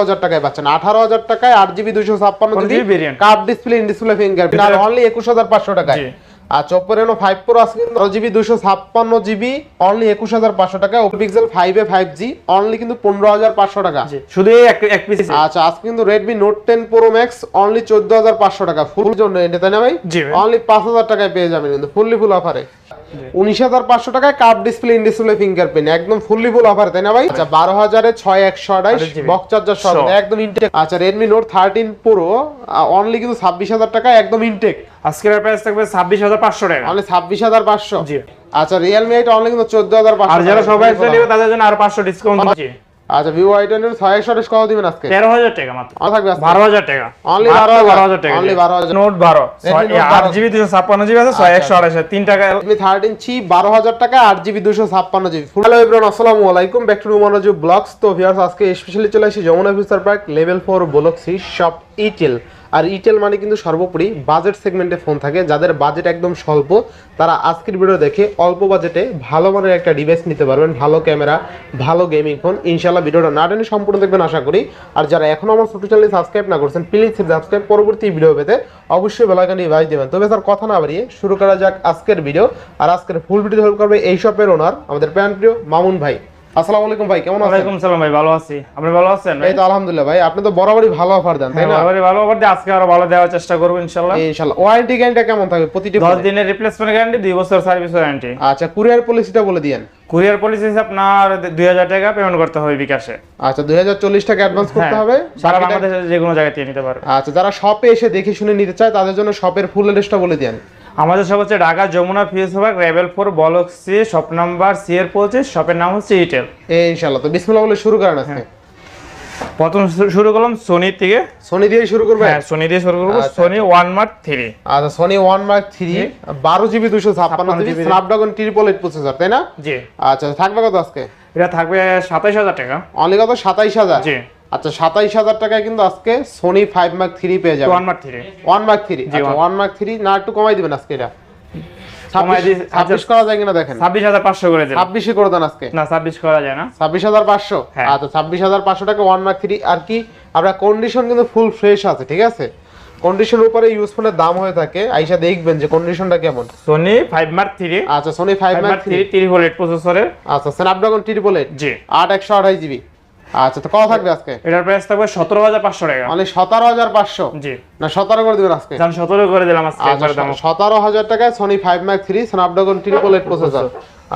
হাজার টাকায় পাচ্ছেন। আঠারো হাজার টাকায় আট জিবি দুশো ছাপ্পান্ন কোন GB GB variant? Cup display in display fingerprint R only একুশ হাজার পাঁচশো টাকায়। জি। ওপো ফাইভ প্রো আছে কিন্তু জিবি দুশো ছাপ্পান্ন জিবি অনলি একুশ হাজার পাঁচশো টাকা Pixel five A five G only কিন্তু পনেরো হাজার পাঁচশো টাকা। শুধু এক এক পিস আচ্ছা আজকে কিন্তু Redmi Note ten Pro Max only চোদ্দ হাজার পাঁচশো টাকা। ফুল জন্য এটা তাই না ভাই। অনলি পাঁচ হাজার টাকায় পেয়ে যাবেন কিন্তু ফুললি ফুল অফারে উনিশ হাজার পাঁচশো টাকায় cup display in display fingerprint একদম ফুললি ফুল অফার তাই না ভাই? আচ্ছা। বারো হাজারে ছয় একশো আঠাইশ বক্স চার্জার। একদম ইনটেক আচ্ছা Redmi Note thirteen Pro only কিন্তু ছাব্বিশ হাজার টাকা একদম ইনটেক আজকের প্রাইস থাকবে ছাব্বিশ হাজার পাঁচশো টাকা। অনলি ছাব্বিশ হাজার পাঁচশো। জি। আচ্ছা রিয়েলমি এটা অনলি কিন্তু চোদ্দ হাজার আর যারা সবাই নেবে তাদের জন্য আর পাঁচশো ডিসকাউন্ট আচ্ছা ভিভো আই টেনের ছয় একশো কত দিবেন আজকে? তেরো হাজার টাকা মাত্র। আমার থাকবে বারো হাজার টাকা। অনলি বারো 12,000 বারো হাজার টাকা। Only 12,000 নোট বারো। আট জিবি দুশো ছাপ্পান্ন জিবি আছে ছয় একশো আড়াইশো তিন টাকা রেডমি থার্টিন চি বারো হাজার টাকা আট জিবি দুশো ছাপ্পান্ন জিবি। হ্যালো এভরিওয়ান আসসালামু আলাইকুম। ব্যাক টু রুমানজু ব্লগস তো ভিউয়ার্স আজকে স্পেশালি চলে আসি Jamuna future park level four block C shop Itel আর ইটেল মানে কিন্তু সর্বোপরি বাজেট সেগমেন্টে ফোন থাকে, যাদের বাজেট একদম স্বল্প, তারা আজকের ভিডিও দেখে অল্প বাজেটে ভালো মানের একটা ডিভাইস নিতে পারবেন, ভালো ক্যামেরা ভালো গেমিং ফোন ইনশাল্লাহ ভিডিওটা না টেনে সম্পূর্ণ দেখবেন, আশা করি। আর যারা এখনও আমার ছোট চ্যানেল সাবস্ক্রাইব না করছেন প্লিজ সাবস্ক্রাইব পরবর্তী ভিডিও পেতে অবশ্যই বেলাইকানি ভাই দেবেন। তবে স্যার, কথা না বাড়িয়ে শুরু করা যাক আজকের ভিডিও আর আজকের ফুল ভিডিও হেল্প করবে এই শপের ওনার আমাদের প্যান প্রিয় মামুন ভাই। আসসালামু আলাইকুম ভাই কেমন আছেন? ওয়ালাইকুম সালাম ভাই ভালো আছি। আপনি ভালো আছেন এই তো আলহামদুলিল্লাহ ভাই আপনি তো বরাবরই ভালো অফার দেন তাই না? হ্যাঁ, ভালো অফার দিয়ে আজকে আরও ভালো দেওয়ার চেষ্টা করব ইনশাল্লাহ ইনশাআল্লাহ। ওয়ারেন্টি গ্যারান্টি কেমন থাকবে? প্রতিটি দশ ফোনে? দিনের রিপ্লেসমেন্ট গ্যারান্টি দুই বছর সার্ভিস ওয়ারেন্টি আচ্ছা কুরিয়ার পলিসিটা বলে দিয়েন। কুরিয়ার পলিসি আপনার দুই হাজার টাকা পেমেন্ট করতে হবে বিকাশে। আচ্ছা দুই হাজার চল্লিশ টাকা অ্যাডভান্স করতে হ্যাঁ, হবে। সারা বাংলাদেশের যে কোনো জায়গায় নিতে পারবে। আচ্ছা যারা শপে এসে দেখে শুনে নিতে চায় তাদের জন্য শপের ফুল অ্যাড্রেসটা বলে দেন আমাদের সব হচ্ছে Dhaka Jamuna future park rebel four block C shop number C এর পঁচিশ শপের নাম হচ্ছে ইটেল এই ইনশাআল্লাহ। তো বিসমিল্লাহ বলে শুরু করেন আজকে। প্রথম শুরু করলাম সোনি থেকে। সোনি দিয়ে শুরু করবে? হ্যাঁ সোনি দিয়ে শুরু করব। সোনি ওয়ান মার্ক থ্রি আচ্ছা সোনি ওয়ান মার্ক থ্রি বারো জিবি দুশো ছাপ্পান্ন 56 GB Snapdragon triple eight processor তাই না? জি। আচ্ছা থাকবে কত আজকে? এটা থাকবে সাতাইশ হাজার টাকা। অনলি কত? সাতাইশ হাজার। জি। আচ্ছা সাতাইশ হাজার টাকায় কিন্তু আজকে সোনি ফাইভ মার্ক থ্রি পেয়ে যাবে one mark three one mark three one mark three না একটু কমাই দিবেন আজকে এটা। ছাব্বিশ করা যায় কিনা দেখেন। ছাব্বিশ হাজার পাঁচশো করে ছাব্বিশে করে দেন আজকে। না ছাব্বিশ করা যায় না। ছাব্বিশ হাজার পাঁচশো? হ্যাঁ। আচ্ছা ছাব্বিশ হাজার পাঁচশো টাকা ওয়ান মার্ক থ্রি আর কি আপনার কন্ডিশন কিন্তু ফুল ফ্রেশ আছে ঠিক আছে? কন্ডিশনের উপরে ইউজ ফোনের দাম হয়ে থাকে আইসা দেখবেন যে কন্ডিশনটা কেমন। সোনি মার্ক আচ্ছা সোনি মার্ক এইট প্রসেসরের আচ্ছা স্ন্যাপড্রাগন ট্রিপল এইট জি। আট একশো আঠাশ জিবি। আচ্ছা তো কত থাকবে আজকে? এটার প্রাইস থাকবে সতেরো হাজার পাঁচশো টাকা। মানে সতেরো হাজার পাঁচশো? জি। না সতেরো করে দিবেন আজকে? যান সতেরো করে দিলাম আজকে আচ্ছা সতেরো হাজার টাকায় Sony five mark three Snapdragon triple eight processor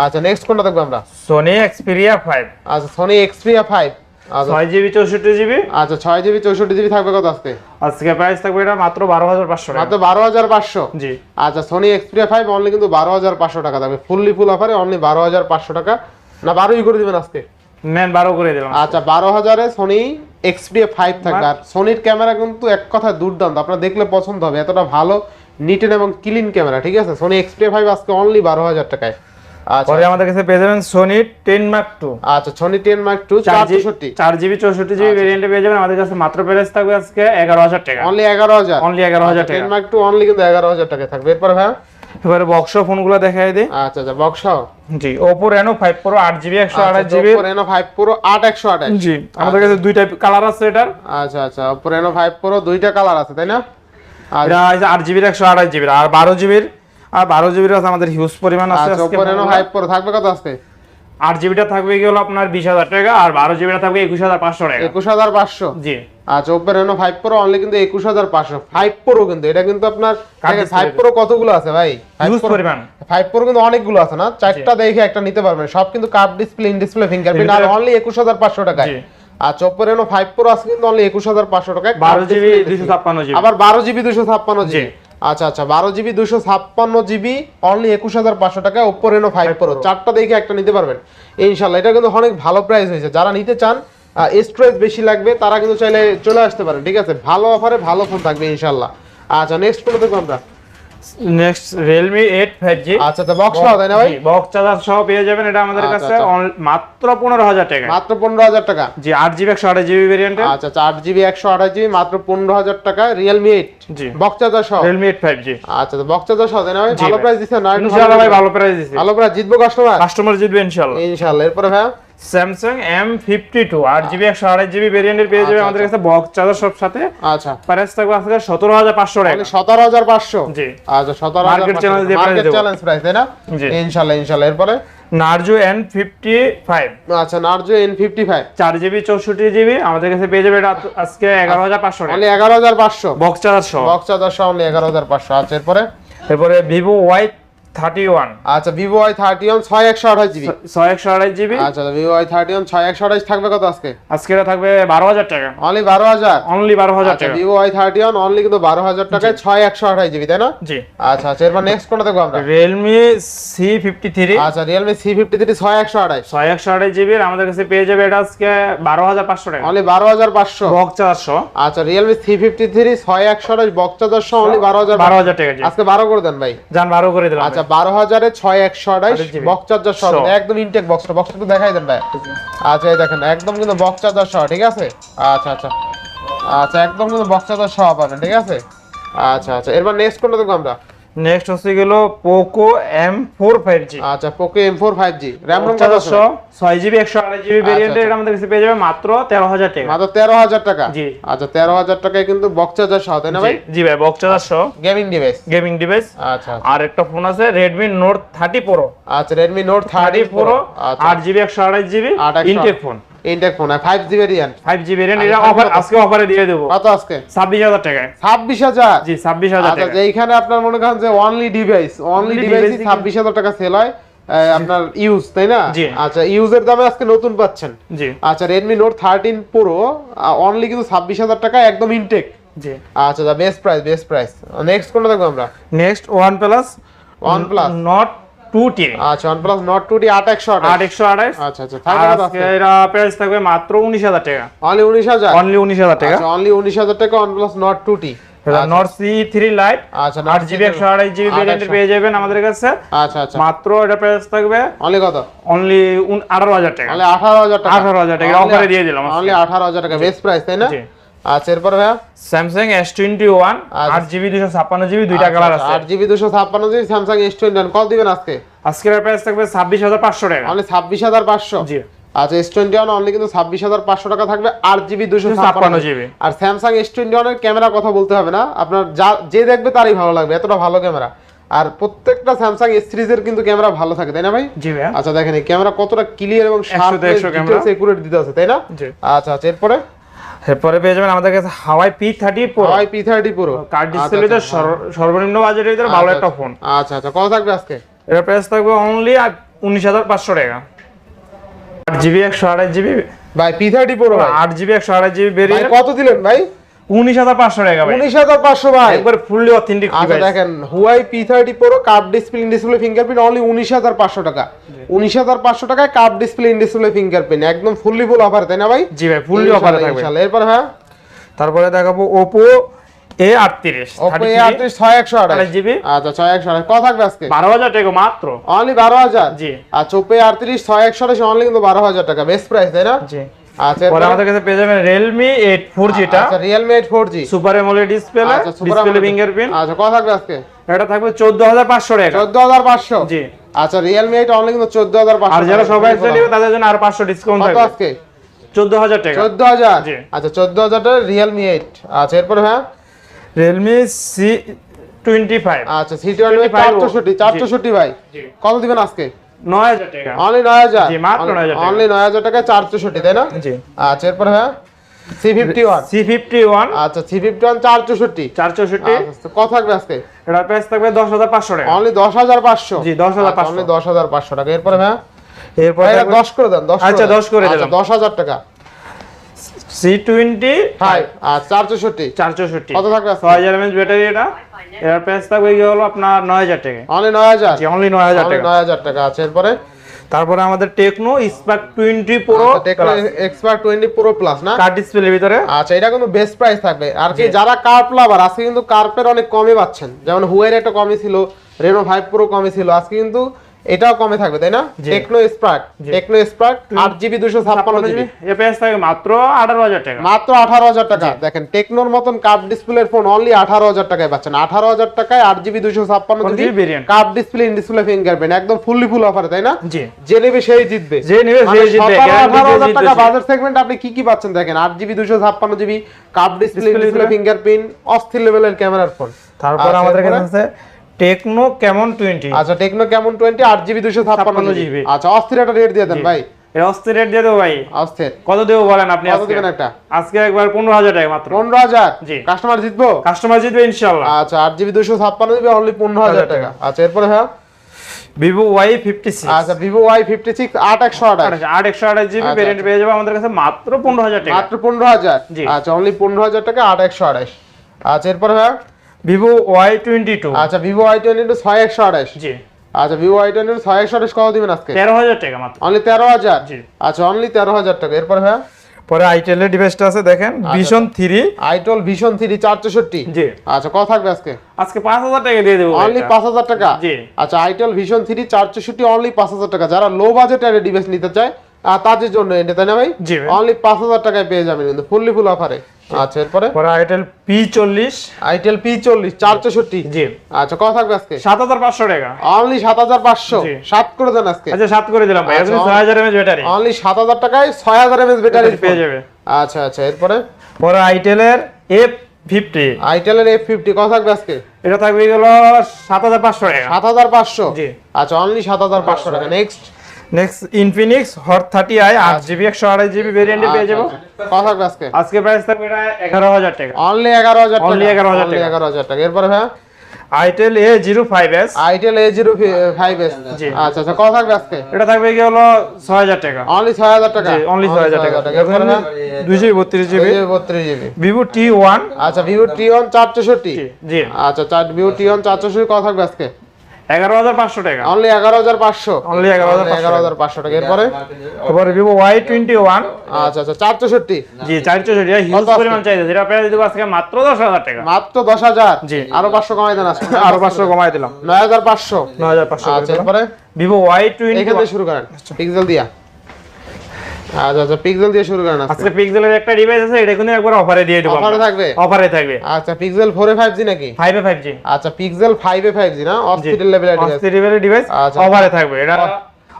আচ্ছা নেক্সট কোনটা দেখব আমরা? সোনি এক্সপিরিয়া ফাইভ আচ্ছা সোনি এক্সপিরিয়া ফাইভ আচ্ছা ছয় জিবি চৌষট্টি জিবি আচ্ছা ছয় জিবি চৌষট্টি জিবি থাকবে কত আজকে? আজকে প্রাইস থাকবে এটা মাত্র বারো হাজার পাঁচশো টাকা। মাত্র বারো হাজার পাঁচশো? জি। আচ্ছা সোনি এক্সপিরিয়া ফাইভ অনলি কিন্তু বারো হাজার পাঁচশো টাকা। থাকবে ফুললি ফুল অফারে অনলি বারো হাজার পাঁচশো টাকা। না বারোই করে দিবেন আজকে। নেন বারো করে দিলাম। আচ্ছা বারো হাজারে সনি এক্সপিরিয়া ফাইভ থাকবে। আর সনির ক্যামেরা কিন্তু এক কথা দুর্দান্ত। আপনার দেখলে পছন্দ হবে। এতটা ভালো নিটেন এবং ক্লিন ক্যামেরা ঠিক আছে? সোনি এক্সপিরিয়া ফাইভ আজকে অনলি বারো হাজার টাকায়। আচ্ছা। পরে আমাদের কাছে পেয়ে যাবেন সনি টেন মার্ক টু আচ্ছা সনি টেন মার্ক টু চার চার জিবি ভেরিয়েন্টে পেয়ে যাবেন। আমাদের কাছে মাত্র প্রাইস থাকবে আজকে এগারো হাজার টাকা। অনলি এগারো হাজার। অনলি এগারো হাজার টেন টাকা। মার্ক টু অনলি কিন্তু এগারো হাজার টাকা থাকবে। এরপর ভাই এবারে বক্স ফোনগুলো দেখাই দে। আচ্ছা আচ্ছা বক্সও জি ওপো রেনো 5 প্রো আট জিবি একশো আঠাশ জিবি রেনো ফাইভ প্রো আট একশো আঠাশ। জি আমাদের কাছে দুইটা কালার আছে এটার। আচ্ছা আচ্ছা Oppo Reno 5 Pro দুইটা কালার আছে তাই না? আর আছে জিবির একশো আঠাশ জিবির আর বারো জিবির আর বারো জিবির আছে আমাদের হিউজ পরিমাণ আছে আচ্ছা Oppo Reno 5 Pro থাকবে কত আজকে? আট জিবিটা থাকবে হলো আপনার বিশ হাজার টাকা আর বারো জিবিটা থাকবে একুশ হাজার পাঁচশো টাকা। একুশ হাজার পাঁচশো? জি। আচ্ছা 5 Pro অনলি কিন্তু একুশ হাজার পাঁচশো। ফাইভ প্রো কিন্তু এটা কিন্তু আপনার ফাইভ প্রো কতগুলো আছে ভাই? ফাইভ প্রো কিন্তু অনেকগুলো আছে না? চারটা দেখে একটা নিতে পারবেন। সব কিন্তু curve display in display fingerprint R only একুশ হাজার পাঁচশো টাকায়। জি। আচ্ছা Oppo Reno 5 Pro আছে কিন্তু অনলি একুশ হাজার পাঁচশো টাকায়। বারো curved জিবি দুশো ছাপ্পান্ন আবার বারো জিবি দুশো ছাপ্পান্ন জি। জিবি আচ্ছা আচ্ছা বারো জিবি দুশো ছাপ্পান্ন জিবি অনলি একুশ হাজার পাঁচশো টাকা ওপো রেনো ফাইভ প্রো চারটা দেখে একটা নিতে পারবেন। ইনশাল্লাহ এটা কিন্তু অনেক ভালো প্রাইস হয়েছে। যারা নিতে চান স্টোরেজ বেশি লাগবে তারা কিন্তু চাইলে চলে আসতে পারে ঠিক আছে? ভালো অফারে ভালো ফোন থাকবে ইনশাল্লাহ। আচ্ছা নেক্সট ফোন দেখব আমরা। নেক্সট এইট ফাইভ জি আচ্ছা আচ্ছা বক্স তাই না ভাই? বক্স চার্জার সহ পেয়ে যাবেন এটা আমাদের আচ্ছা, কাছে আচ্ছা। মাত্র পনেরো হাজার টাকা। মাত্র পনেরো হাজার টাকা? জি আট জিবি একশো আঠাশ জিবি ভেরিয়েন্টে আচ্ছা আচ্ছা আট জিবি একশো আঠাশ জিবি মাত্র পনেরো হাজার টাকা Realme eight G. Box charger সহ? এইট ফাইভ জি আচ্ছা বক্স চার্জার সহ তাই না ভাই? ভালো। প্রাইস দিচ্ছে না ইনশাআল্লাহ ভাই ভালো প্রাইস দিছি ভালো প্রাইস জিতবো কাস্টমার কাস্টমার জিতবে ইনশাআল্লাহ। ইনশাল্লাহ এরপরে ভাই স্যামসাং এম ফিফটি টু আট জিবি একশো আড়াই জিবি ভেরিয়েন্টের পেয়ে যাবে আচ্ছা, আমাদের কাছে বক্স চার্জার সব সাথে। আচ্ছা। প্রাইস থাকবে আজকে সতেরো হাজার পাঁচশো টাকা। সতেরো হাজার পাঁচশো? জি। আচ্ছা সতেরো Market challenge দিয়ে মার্কেট। চ্যালেঞ্জ প্রাইস তাই না? জি। ইনশাল্লাহ ইনশাল্লাহ। এরপরে? নার্জো এন ফিফটি ফাইভ আচ্ছা নার্জো এন ফিফটি ফাইভ চার জিবি চৌষট্টি জিবি আমাদের কাছে পেয়ে যাবে এটা আজকে এগারো হাজার পাঁচশো টাকা। অনলি এগারো হাজার পাঁচশো। বক্স চার্জার সহ। বক্স চার্জার সহ এগারো হাজার পাঁচশো। আচ্ছা এরপরে? এরপরে ভিভো ওয়াই থার্টি ওয়ান। আচ্ছা জিবি। ছয় একশো আড়াই জিবি। আচ্ছা আঠাশ থাকবে কত আজকে? আজকে এটা থাকবে টাকা। অনলি বারো হাজার? অনলি বারো হাজার আচ্ছা টাকা। অনলি কিন্তু টাকায় জিবি তাই না? জি। আচ্ছা আচ্ছা এরপর নেক্সট কোনটা দেখব আমরা? রিয়েলমি সি আচ্ছা আমাদের কাছে পেয়ে যাবে এটা আজকে টাকা। অনলি বারো হাজার পাঁচশো। বক্স চার্জার আচ্ছা অনলি টাকা আজকে বারো করে দেন ভাই। যান বারো করে দিলাম আচ্ছা বারো হাজারে ছয় একশো বক্স চার্জার সহ। একদম ইনটেক বক্সটা বক্সটা একটু দেখাই দেন ভাই। আচ্ছা। এই দেখেন একদম কিন্তু বক্স চার্জার সহ ঠিক আছে? আচ্ছা আচ্ছা। আচ্ছা একদম কিন্তু বক্স চার্জার সহ পাবেন ঠিক আছে? আচ্ছা আচ্ছা। এরপর নেক্সট কোনটা দেখব আমরা? নেক্সট হচ্ছে গেল Poco M four five G আচ্ছা Poco M four five G RAM ROM? সহ ছয় জিবি একশো আড়াই জিবি ভেরিয়েন্টের আচ্ছা। এটা আমাদের কাছে পেয়ে যাবে মাত্র তেরো হাজার টাকা। মাত্র তেরো হাজার টাকা? জি। আচ্ছা তেরো হাজার টাকায় কিন্তু বক্স চার্জার সহ তাই না ভাই? জি, ভাই বক্স চার্জার সহ। গেমিং ডিভাইস গেমিং ডিভাইস আচ্ছা। আর একটা ফোন আছে রেডমি নোট থার্টি প্রো আচ্ছা রেডমি নোট থার্টি প্রো আট জিবি একশো আড়াই GB intact phone intact phone five G variant five G variant আচ্ছা, এটা অফার আজকে অফারে দিয়ে দেবো। কত আজকে? ছাব্বিশ হাজার টাকায়। ছাব্বিশ হাজার? জি ছাব্বিশ হাজার আচ্ছা টাকা যেখানে আপনার মনে করেন যে only device only device device ছাব্বিশ হাজার টাকা সেল হয় আপনার ইউজ তাই না? আচ্ছা ইউজের দামে আজকে নতুন পাচ্ছেন। আচ্ছা Redmi Note thirteen Pro only কিন্তু ছাব্বিশ হাজার টাকা একদম ইনটেক আচ্ছা best price best price next কোনটা দেখব আমরা? Next OnePlus OnePlus। Nord two আচ্ছা OnePlus Nord 2T আট একশো আট আট একশো আঠাশ। আচ্ছা আচ্ছা থাকবে আজকে এটা প্রাইস থাকবে মাত্র উনিশ হাজার টাকা। অনলি উনিশ হাজার? অনলি উনিশ হাজার টাকা। আচ্ছা অনলি উনিশ হাজার টাকা OnePlus Nord 2T Nord C three Lite আচ্ছা আট জিবি একশো আড়াই জিবি ভেরিয়েন্টের পেয়ে যাবেন আমাদের কাছে। আচ্ছা আচ্ছা। মাত্র এটা প্রাইস থাকবে অনলি কত? অনলি আঠারো হাজার টাকা। অনলি আঠারো হাজার টাকা। আঠারো হাজার টাকা অফারে দিয়ে দিলাম অনলি আঠারো হাজার টাকা বেস্ট প্রাইস তাই না। আচ্ছা এরপর ভাইয়া? স্যামসাং এস টোয়েন্টি ওয়ান আচ্ছা। আট জিবি দুশো ছাপ্পান্ন জিবি দুইটা কালার আছে। আট জিবি দুশো ছাপ্পান্ন GB Samsung S twenty one কত দিবেন আজকে? আজকের প্রাইস থাকবে ছাব্বিশ হাজার পাঁচশো টাকা। অনলি ছাব্বিশ হাজার পাঁচশো? জি। আচ্ছা এস টোয়েন্টি ওয়ান অনলি কিন্তু ছাব্বিশ হাজার পাঁচশো টাকা থাকবে আট জিবি দুশো ছাপ্পান্ন জিবি আর স্যামসাং এস টোয়েন্টি ওয়ানের ক্যামেরা কথা বলতে হবে না। আপনার যা যে দেখবে তারই ভালো লাগবে এতটা ভালো ক্যামেরা আর প্রত্যেকটা স্যামসাং এস সিরিজের কিন্তু ক্যামেরা ভালো থাকে তাই না ভাই? জি ভাইয়া। আচ্ছা দেখেন এই ক্যামেরা কতটা ক্লিয়ার এবং শার্প 100 100 একুরেট দিতে আছে তাই না? আচ্ছা আচ্ছা এরপরে? এরপরে পেয়ে যাবেন আমাদের কাছে Huawei P thirty Pro Huawei P thirty Pro curved display তো সর্বনিম্ন বাজেটের ভিতরে ভালো একটা ফোন আচ্ছা। আচ্ছা কত থাকবে আজকে? এর প্রাইস থাকবে অনলি উনিশ হাজার পাঁচশো টাকা। আট জিবি একশো আড়াই জিবি ভাই পি থার্টি প্রো ভাই। আট জিবি একশো আড়াই জিবি বেরিয়ে কত দিলেন ভাই? উনিশ হাজার পাঁচশো টাকা ভাই। উনিশ হাজার পাঁচশো ভাই। একবার ফুললি অথেন্টিক আচ্ছা দেখেন Pro curved display in display fingerprint only উনিশ হাজার পাঁচশো টাকা। উনিশ হাজার পাঁচশো টাকায় curved display in display fingerprint একদম ফুললি ফুল অফার তাই না ভাই? জি ভাই ফুললি অফারে থাকবে। ইনশাআল্লাহ। এরপর হ্যাঁ? তারপরে দেখাবো ওপো এ আটত্রিশ ওপো এ আটত্রিশ ছয় একশো আঠাশ। জিবি আচ্ছা কত থাকবে আজকে? টাকা মাত্র। অনলি বারো হাজার? জি। আচ্ছা ছয় একশো আঠাশ অনলি কিন্তু বারো হাজার টাকা। বেস্ট প্রাইস তাই না? জি। আচ্ছা পরে আমাদের কাছে পেয়ে যাবেন রিয়েলমি এইট ফোর জিটা আচ্ছা eight four G super AMOLED display display fingerprint আচ্ছা কত থাকবে আজকে? এটা থাকবে চোদ্দ হাজার পাঁচশো টাকা। চোদ্দ হাজার পাঁচশো? জি। আচ্ছা রিয়েলমি এইট অনলি কিন্তু চোদ্দ হাজার পাঁচশো আর যারা সবাই নেবে তাদের জন্য আর পাঁচশো ডিসকাউন্ট কত আজকে? চোদ্দ হাজার টাকা। চোদ্দ হাজার? জি। আচ্ছা চোদ্দ হাজারটা রিয়েলমি এইট আচ্ছা এরপরে হ্যাঁ? সি টোয়েন্টি ফাইভ আচ্ছা সি টোয়েন্টি 25 চারশোষট্টি চারশোষট্টি ভাই। কত দিবেন আজকে? নয় হাজার টাকা। অনলি নয় হাজার? জি, মাত্র 9,000 টাকা। অনলি নয় হাজার টাকায় তাই না? জি। আচ্ছা এরপরে হ্যাঁ? C fifty one C fifty one আচ্ছা সি ফিফটি ওয়ান চার চৌষট্টি চার চৌষট্টি কত থাকবে আজকে। এটার প্রাইস থাকবে দশ হাজার পাঁচশো টাকা। অনলি দশ হাজার পাঁচশো? জি, 10,500 অনলি দশ হাজার পাঁচশো টাকা। এরপর হ্যাঁ? এরপর ভাই, এটা দশ করে দেন দশ আচ্ছা, 10 করে দিলাম। দশ হাজার টাকা। সি টোয়েন্টি ফাইভ আর চার চৌষট্টি। চার চৌষট্টি। কত থাকবে ছয় হাজার এমএচ ব্যাটারি এটা। এর প্রাইস থাকবে হলো আপনার নয় হাজার টাকা। অনলি নয় হাজার? অনলি নয় হাজার টাকা। নয় হাজার টাকা আছে এরপরে? তারপরে আমাদের Tecno Spark twenty Pro expert twenty Pro plus না? কার্ড ডিসপ্লের ভিতরে। আচ্ছা এটা কিন্তু বেস্ট প্রাইস থাকবে। আর কি যারা কার্প লাভার আজকে কিন্তু কার্পের অনেক কমে পাচ্ছেন। যেমন হুয়ের একটা কমই ছিল রেনো ফাইভ প্রো কমই ছিল। আজকে কিন্তু এটাও কমে থাকবে তাই না? টেকনো স্পার্ক টেকনো স্পার্ক আট জিবি দুশো ছাপ্পান্ন জিবি এ থাকে মাত্র আঠারো হাজার টাকা। মাত্র আঠারো হাজার টাকা। দেখেন টেকনোর মতন কাপ ডিসপ্লের ফোন অনলি আঠারো হাজার টাকায় পাচ্ছেন। আঠারো হাজার টাকায় আট জিবি দুশো ছাপ্পান্ন GB? Cup display in display fingerprint একদম ফুললি ফুল অফার তাই না? জি। যে নেবে সেই জিতবে। যে নেবে মানে সেই জিতবে, 17, guarantee 18 দিয়ে হাজার টাকা বাজার সেগমেন্ট আপনি কি কি পাচ্ছেন দেখেন? আট জিবি দুশো ছাপ্পান্ন GB cup display display fingerprint অস্থির লেভেলের ক্যামেরার ফোন তারপর আমাদের কাছে আছে টেকনো কেমন টোয়েন্টি আচ্ছা টেকনো কেমন টোয়েন্টি আট জিবি দুশো ছাপ্পান্ন 56 জিবি আচ্ছা অস্থির একটা রেট দিয়ে দেন ভাই। এর অস্থির রেট দিয়ে দেবো ভাই। অস্থির। কত দেবো বলেন আপনি আজকে? দিবেন একটা? আজকে একবার পনেরো হাজার টাকা মাত্র। পনেরো হাজার? জি। কাস্টমার জিতবো? কাস্টমার জিতবে ইনশাল্লাহ আচ্ছা আট জিবি দুশো ছাপ্পান্ন জিবি অনলি পনেরো হাজার হাজার টাকা। আচ্ছা এরপরে হ্যাঁ ভিভো ওয়াই ফিফটি সিক্স আচ্ছা ভিভো ওয়াই ফিফটি সিক্স আট একশো আঠাশ আট একশো আঠাশ জিবি আচ্ছা, ভেরিয়েন্ট পেয়ে যাবে আমাদের কাছে মাত্র পনেরো হাজার টাকা। মাত্র পনেরো হাজার? জি। আচ্ছা অনলি পনেরো হাজার টাকা আট একশো আঠাশ। আচ্ছা এরপরে হ্যাঁ ভিভো ওয়াই টোয়েন্টি টু আচ্ছা ভিভো ওয়াই টোয়েন্টি টু ছয় একশো আঠাশ। জি। আচ্ছা ভিভো ওয়াই টোয়েন্টি ছয় একশো আঠাশ কত দিবেন আজকে? তেরো হাজার টাকা মাত্র। অনলি তেরো হাজার? জি। আচ্ছা অনলি তেরো হাজার টাকা। এরপর হ্যাঁ পরে আইটেলের ডিভাইসটা আছে দেখেন ভিশন থ্রি আইটেল থ্রি চার চৌষট্টি জি। আচ্ছা কত থাকবে আজকে? আজকে পাঁচ হাজার টাকা দিয়ে দেবো অনলি এটা। পাঁচ হাজার টাকা? জি। আচ্ছা আইটেল থ্রি চার চৌষট্টি অনলি পাঁচ হাজার টাকা। যারা লো বাজেটের ডিভাইস নিতে চায় তাদের জন্য এটা তাই না ভাই। অনলি পাঁচ হাজার টাকায় পেয়ে যাবেন কিন্তু ফুললি ফুল অফারে আচ্ছা এরপরে? পরে আইটেল পি চল্লিশ। আইটেল পি চল্লিশ চার চৌষট্টি জি। আচ্ছা কত থাকবে আজকে? সাত হাজার পাঁচশো টাকা। অনলি সাত হাজার পাঁচশো? সাত করে দেন আজকে? আচ্ছা সাত করে দিলাম ভাই আচ্ছা, ছয় হাজার এমএচ ব্যাটারি। অনলি সাত হাজার টাকায় ছয় হাজার এমএস ব্যাটারি পেয়ে যাবে। আচ্ছা আচ্ছা এরপরে? পরে আইটেলের এফ ফিফটি আইটেলের এফ ফিফটি কত থাকবে আজকে? এটা থাকবে গেল সাত হাজার পাঁচশো টাকা। সাত হাজার পাঁচশো? জি। আচ্ছা অনলি সাত হাজার পাঁচশো টাকা। Next next Infinix Hot thirty i আট জিবি একশো আড়াই জিবি ভেরিয়েন্টে পেয়ে যাব। আজকে। আজকে প্রাইস থাকবে এটা এগারো হাজার টাকা। অনলি এগারো হাজার Only 11,000 Only টাকা। এগারো হাজার টাকা। এরপরে হ্যাঁ itel A zero five S itel A zero five S জি। আচ্ছা আচ্ছা কত থাকবে আজকে? এটা থাকবে কি হলো ছয় হাজার টাকা। অনলি ছয় হাজার টাকা? অনলি ছয় হাজার টাকা। দুই জিবি বত্রিশ জিবি বত্রিশ জিবি ভিভো টি ওয়ান আচ্ছা ভিভো টি ওয়ান চার চৌষট্টি। জি আচ্ছা চার ভিভো টি ওয়ান চার চৌষট্টি কত থাকবে আজকে? এগারো হাজার পাঁচশো টাকা। অনলি এগারো হাজার পাঁচশো। Only 11,500 এগারো হাজার পাঁচশো টাকা। এরপরে? তারপরে ভিভো ওয়াই টোয়েন্টি ওয়ান আচ্ছা আচ্ছা চার চৌষট্টি জি চারশো হিউজ পরিমাণ চাইছে যেটা দেবো আজকে মাত্র দশ হাজার টাকা। মাত্র দশ হাজার? জি। আরও পাঁচশো কমাই দেন আজকে। আরও পাঁচশো কমাই দিলাম। নয় হাজার পাঁচশো। নয় হাজার পাঁচশো আচ্ছা এরপরে? ভিভো ওয়াই টোয়েন্টি শুরু করেন। পিক্সেল দিয়া। আচ্ছা আচ্ছা পিক্সেল দিয়ে শুরু করেন আজকে। পিক্সেলের একটা ডিভাইস আছে এটা কিন্তু একবার অফারে দিয়ে দেবো অফারে থাকবে? অফারে থাকবে। আচ্ছা পিক্সেল ফোরে ফাইভ জি নাকি? ফাইভ এ ফাইভ জি আচ্ছা পিক্সেল ফাইভে ফাইভ জি। না অস্থির লেভেলের ডেলিভারি ডিভাইস আচ্ছা। অফারে থাকবে। এটা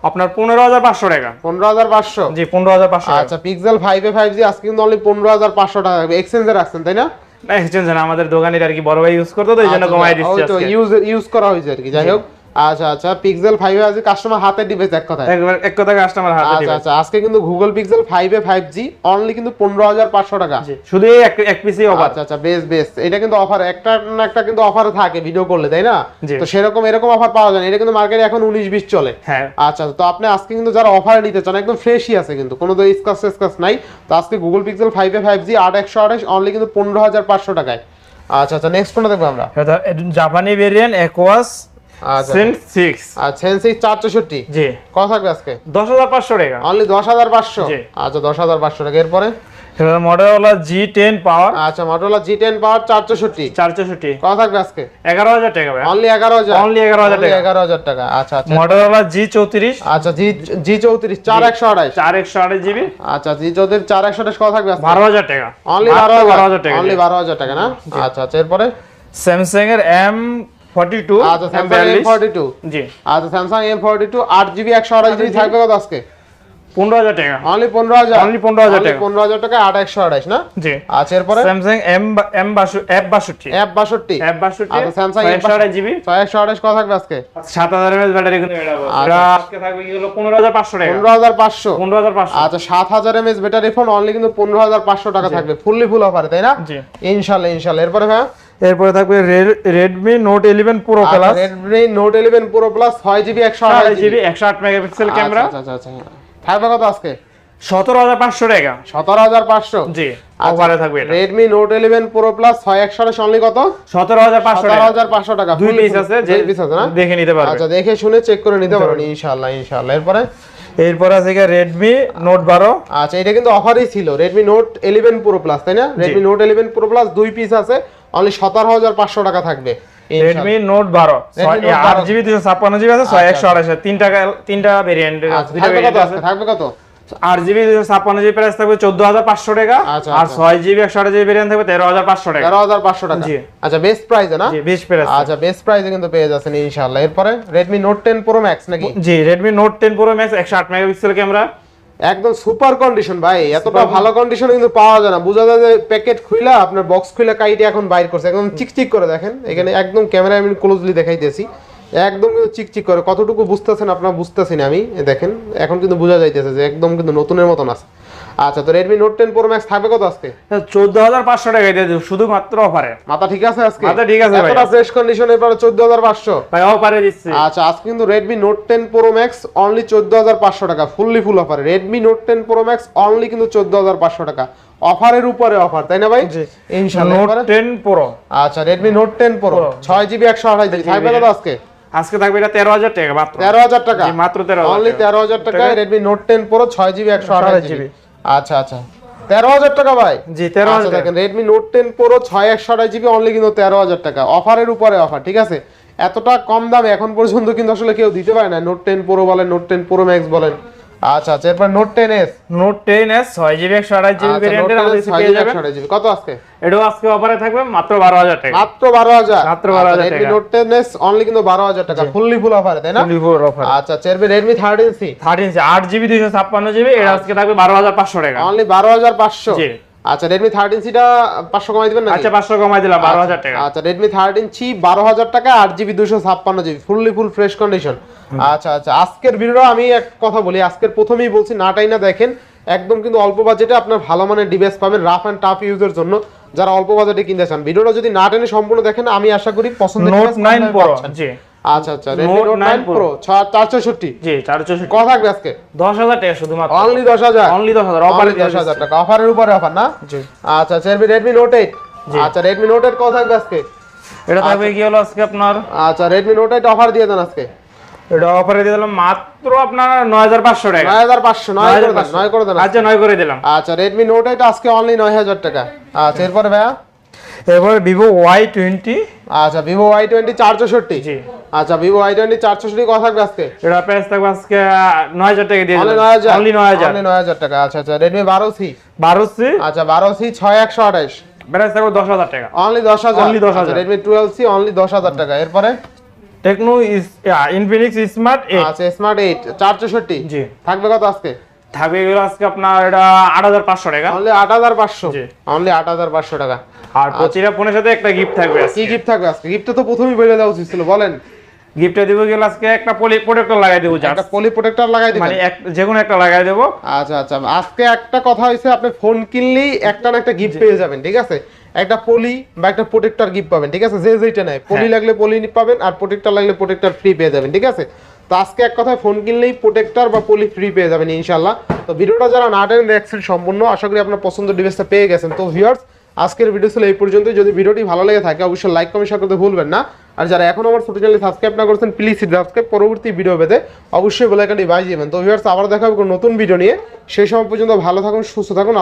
আপনার পনেরো হাজার পাঁচশো টাকা। পনেরো হাজার পাঁচশো? জি পনেরো হাজার পাঁচশো আচ্ছা পিক্সেল ফাইভে ফাইভ জি আজকে কিন্তু অনলি পনেরো হাজার পাঁচশো টাকা থাকবে। এক্সচেঞ্জে রাখছেন তাই না? না এক্সচেঞ্জ না আমাদের দোকানের আর কি বড় ভাই ইউজ করতো তো এই জন্য আচ্ছা, কমাই দিচ্ছি আজকে। ইউজ ইউজ করা হয়েছে আর কি যাই হোক। আচ্ছা আচ্ছা পিক্সেল ফাইভে আছে কাস্টমার হাতে ডিভাইস এক কথায়। একবার এক কথা কাস্টমার হাতে আচ্ছা আচ্ছা আজকে কিন্তু গুগল পিক্সেল ফাইভে ফাইভ জি অনলি কিন্তু পনেরো হাজার পাঁচশো টাকা। শুধু এক এক পিসি অফার আচ্ছা আচ্ছা বেশ বেশ এটা কিন্তু অফার একটা না একটা কিন্তু অফার থাকে ভিডিও করলে তাই না? তো সেরকম এরকম অফার পাওয়া যায় না এটা কিন্তু মার্কেটে এখন উনিশ বিশ চলে। হ্যাঁ। আচ্ছা তো আপনি আজকে কিন্তু যারা অফারে নিতে চান একদম ফ্রেশই আছে কিন্তু কোনো তো স্কাস স্কাস নাই। তো আজকে গুগল পিক্সেল ফাইভে ফাইভ জি আট একশো আঠাশ অনলি কিন্তু পনেরো হাজার পাঁচশো টাকায়। আচ্ছা আচ্ছা নেক্সট ফোনটা দেখব আমরা। এটা জাপানি ভেরিয়েন্ট অ্যাকোয়াস আচ্ছা। চৌষট্টি? জি। কত থাকবে আজকে? দশ হাজার পাঁচশো টাকা। অনলি দশ হাজার পাঁচশো? আচ্ছা দশ হাজার পাঁচশো টাকা। এরপরে? জি টেন পাওয়ার আচ্ছা মটোলা জি টেন পাওয়ার চার চৌষট্টি। চার কত থাকবে আজকে? এগারো হাজার টাকা অনলি এগারো হাজার। Only 11,000 টাকা। এগারো হাজার টাকা। আচ্ছা আচ্ছা। মডেল জি চৌত্রিশ। আচ্ছা জি জি চৌত্রিশ চার একশো আড়াইশ। চার একশো আঠাশ জিবি। আচ্ছা জি চৌত্রিশ চার একশো আঠাইশ কত থাকবে বারো হাজার টাকা। অনলি বারো বারো হাজার টাকা। অনলি বারো হাজার টাকা না? আচ্ছা আচ্ছা এরপরে? স্যামসাং এর এম ফর্টি টু আচ্ছা স্যামসাং এম ফর্টি টু জি। আচ্ছা স্যামসাং এম ফর্টি টু আট জিবি একশো আড়াইশ জিবি থাকবে কত আজকে? পনেরো হাজার টাকা। অনলি পনেরো হাজার? Only 15,000 টাকা। পনেরো হাজার টাকা আট একশো না? জি। আচ্ছা এরপরে? স্যামসাং এম এম বাষট্টি এফ বাষট্টি। অ্যাপ বাষট্টি। এফ বাষট্টি আচ্ছা, একশো আঠাশ জিবি। ছয় একশো আড়াইশ কত থাকবে আজকে? সাত হাজার এমএস ব্যাটারি কিন্তু এটা আচ্ছা। এটা আজকে থাকবে কি হলো? পনেরো হাজার পাঁচশো টাকা। পনেরো হাজার পাঁচশো। পনেরো হাজার পাঁচশো। আচ্ছা সাত হাজার এমএস ব্যাটারি ফোন অনলি কিন্তু পনেরো হাজার পাঁচশো টাকা থাকবে। ফুললি ফুল অফারে তাই না? জি। ইনশাল্লাহ ইনশাল্লাহ। এরপরে ভাই এরপরে থাকবে Redmi Note eleven Pro plus Redmi Note eleven Pro plus ছয় জিবি একশো আড়াই আড়াই জিবি। একশো আট মেগাপিক্সেল ক্যামেরা। আচ্ছা আচ্ছা আচ্ছা। থাকবে কত আজকে? সতেরো হাজার পাঁচশো টাকা। সতেরো হাজার পাঁচশো। জি অফারে থাকবে Redmi Note eleven Pro plus ছয় একশো অনলি কত? সতেরো হাজার পাঁচশো সতেরো হাজার পাঁচশো টাকা দুই পিস আছে যে piece আছে না? দেখে নিতে পারবে। আচ্ছা দেখে শুনে চেক করে নিতে পারবেন ইনশাল্লাহ ইনশাল্লাহ এরপরে? এরপর আছে রেডমি নোট বারো। আচ্ছা এটা কিন্তু অফারই ছিল। Redmi Note eleven Pro plus তাই না? Redmi Note eleven Pro plus দুই পিস আছে। অনলি সতেরো হাজার পাঁচশো টাকা থাকবে। রেডমি নোট বারো Redmi Note আট 12 জিবি দুশো ছাপ্পান্ন জিবি আছে ছয় একশো আঠাশ তিনটা তিনটা ভেরিয়েন্ট আচ্ছা থাকবে কত? আছে। থাকবে কত? আট জিবি দুশো ছাপ্পান্ন জিবি প্রাইস থাকবে চোদ্দ হাজার পাঁচশো টাকা আচ্ছা, আর আচ্ছা। ছয় জিবি একশো আঠাশ জিবি ভেরিয়েন্ট থাকবে তেরো হাজার পাঁচশো টাকা। তেরো হাজার পাঁচশো টাকা। জি। আচ্ছা বেস্ট প্রাইস না? জি বেশ প্রাইস আচ্ছা বেস্ট প্রাইসে কিন্তু পেয়ে যাচ্ছেন ইনশাআল্লাহ। এরপরে Redmi Note ten Pro Max নাকি? জি Redmi Note ten Pro Max একশো আট মেগাপিক্সেল ক্যামেরা একদম সুপার কন্ডিশন ভাই। এতটা ভালো কন্ডিশন কিন্তু পাওয়া যায় না। বোঝা যায় যে প্যাকেট খুইলা আপনার বক্স খুইলা কাইটে এখন বাইর করছে। একদম চিকচিক করে দেখেন। এখানে একদম ক্যামেরা আমি ক্লোজলি দেখাইতেছি। একদম কিন্তু চিকচিক করে। কতটুকু বুঝতেছেন আপনারা বুঝতেছেন আমি। দেখেন এখন কিন্তু বোঝা যাইতেছে যে একদম কিন্তু নতুনের মতন আছে। আচ্ছা তো Redmi Note 10 Pro Max থাকবে কত আজকে? 14500 টাকা দিয়ে এটা শুধুমাত্র অফারে মাথা ঠিক আছে আজকে? মাথা ঠিক আছে ভাই এটা ফ্রেশ কন্ডিশনে পাবে 14500 ভাই অফারে দিচ্ছি। আচ্ছা আজকে কিন্তু Redmi Note 10 Pro Max only 14500 টাকা ফুললি ফুল অফারে Redmi Note 10 Pro Max only কিন্তু 14500 টাকা। অফারের উপরে অফার তাই না ভাই? জি ইনশাআল্লাহ। Note 10 Pro আচ্ছা Redmi Note 10 Pro 6GB 128GB থাকবে কত আজকে? আজকে থাকবে এটা 13000 টাকা মাত্র। 13000 টাকা? জি মাত্র 13000 অনলি 13000 টাকায় Redmi Note 10 Pro 6GB 128GB আচ্ছা আচ্ছা। তেরো হাজার টাকা ভাই। জি তেরো আচ্ছা হাজার টাকা। দেখেন রেডমি নোট টেন প্রো ছয় একশো আড়াই জিবি অনলি কিন্তু তেরো হাজার টাকা। অফারের উপরে অফার ঠিক আছে? এতটা কম দামে এখন পর্যন্ত কিন্তু আসলে কেউ দিতে পারে না। নোট টেন প্রো বলেন নোট টেন প্রো ম্যাক্স বলেন। আচ্ছা আচ্ছা এরপর Note ten S Note ten S ছয় জিবি একশো আঠাশ জিবি ভেরিয়েন্টের আমাদের কাছে পেয়ে যাবেন কত আজকে? এটাও আজকে অফারে থাকবে মাত্র বারো হাজার টাকা। মাত্র বারো হাজার? মাত্র 12,000 হাজার টাকা। নোট টেন এস অনলি কিন্তু বারো হাজার টাকা। ফুললি ফুল অফারে তাই না? অফার আচ্ছা চেরবি রেডমি থার্টিন সি থার্টিন আট জিবি দুইশো ছাপ্পান্ন জিবি এটা আজকে থাকবে বারো হাজার পাঁচশো টাকা। অনলি বারো হাজার পাঁচশো। জি। আচ্ছা রেডমি থার্টিন সিটা পাঁচশো কমাই দিবেন না আচ্ছা পাঁচশো কমাই দিলাম বারো হাজার টাকা। আচ্ছা সি বারো হাজার টাকা আট জিবি দুশো ছাপ্পান্ন GB fully full fresh condition আচ্ছা আচ্ছা আজকের ভিডিও আমি এক কথা বলি আজকের প্রথমেই বলছি নাটাই না দেখেন একদম কিন্তু অল্প বাজেটে আপনার ভালো মানের ডিভাইস পাবেন রাফ অ্যান্ড টাফ ইউজের জন্য যারা অল্প বাজেটে কিনতে চান। ভিডিওটা যদি না টেনে সম্পূর্ণ দেখেন আমি আশা করি পছন্দের নোট device নাইন প্রো পাচ্ছেন। জি। আচ্ছা আচ্ছা রেডমি নোট 9 নাইন প্রো জি কত থাকবে আজকে? টাকা শুধুমাত্র। অনলি দশ হাজার? অনলি অফারে টাকা। অফারের উপরে অফার না? জি। আচ্ছা আচ্ছা রেডমি নোট এইট আচ্ছা রেডমি নোট এইট কত থাকবে আজকে? এটা থাকবে কি হলো আজকে আপনার? আচ্ছা রেডমি নোট এইট অফার দিয়ে দেন আজকে। এটা অফারে দিয়ে দিলাম মাত্র আপনার টাকা। হাজার পাঁচশো নয় করে দেন 9,500 নয় করে আচ্ছা দিলাম। আচ্ছা আজকে অনলি নয় হাজার টাকা। আচ্ছা এরপরে ভাইয়া? এরপরে ভিভো ওয়াই টোয়েন্টি আচ্ছা ভিভো ওয়াই টোয়েন্টি চার চৌষট্টি। জি। আচ্ছা ভিভো আই টোয়েন্টি চার চৌষট্টি কত থাকবে আজকে? এটা প্রাইস থাকবে আজকে নয় হাজার টাকা দিয়ে অনলি নয় হাজার? অনলি নয় হাজার। অনলি নয় হাজার টাকা। আচ্ছা আচ্ছা রেডমি বারো সি বারো সি আচ্ছা বারো সি ছয় একশো আঠাশ। প্রাইস থাকবে দশ হাজার টাকা। অনলি দশ হাজার? Only 10,000 Redmi twelve C only দশ হাজার টাকা। এরপরে? টেকনো ইনফিনিক্স স্মার্ট এইট আচ্ছা স্মার্ট এইট চার চৌষট্টি জি। থাকবে কত আজকে? থাকবে এগুলো আজকে আপনার এটা আট হাজার পাঁচশো টাকা। অনলি আট হাজার পাঁচশো? জি। অনলি আট হাজার পাঁচশো টাকা। আর প্রতিটা ফোনের সাথে একটা গিফট থাকবে কি গিফট থাকবে আজকে? গিফটটা তো প্রথমেই বেড়ে দেওয়া উচিত ছিল বলেন। গিফটে দিব গেলে আজকে একটা পলি প্রোটেক্টর লাগাই দেবো একটা পলি প্রোটেক্টর লাগাই দিবেন? মানে যে কোনো একটা লাগাই দেবো। আচ্ছা আচ্ছা আজকে একটা কথা হয়েছে আপনি ফোন কিনলেই একটা না একটা গিফট পেয়ে যাবেন ঠিক আছে? একটা পলি বা একটা প্রোটেক্টর গিফট পাবেন ঠিক আছে? যে যেটা নেয়। পলি হ্যাঁ। লাগলে পলি পাবেন আর প্রোটেক্টর লাগলে প্রোটেক্টর ফ্রি পেয়ে যাবেন ঠিক আছে? তো আজকে এক কথায় ফোন কিনলেই প্রোটেক্টর বা পলি ফ্রি পেয়ে যাবেন ইনশাল্লাহ তো ভিডিওটা যারা না টেনে দেখছেন সম্পূর্ণ। আশা করি আপনার পছন্দের ডিভাইসটা পেয়ে গেছেন। তো ভিউয়ার্স আজকের ভিডিও ছিল এই পর্যন্ত যদি ভিডিওটি ভালো লেগে থাকে, অবশ্যই লাইক কমেন্ট শেয়ার করতে ভুলবেন না। আর যারা এখন আমার ছোট চ্যানেল সাবস্ক্রাইব না করছেন প্লিজ সাবস্ক্রাইব পরবর্তী ভিডিও পেতে অবশ্যই বলে বেলাইকানটি বাজিয়ে দেবেন। তো ভিউয়ার্স আবার দেখা হবে নতুন ভিডিও নিয়ে। সেই সময় পর্যন্ত ভালো থাকুন, সুস্থ থাকুন।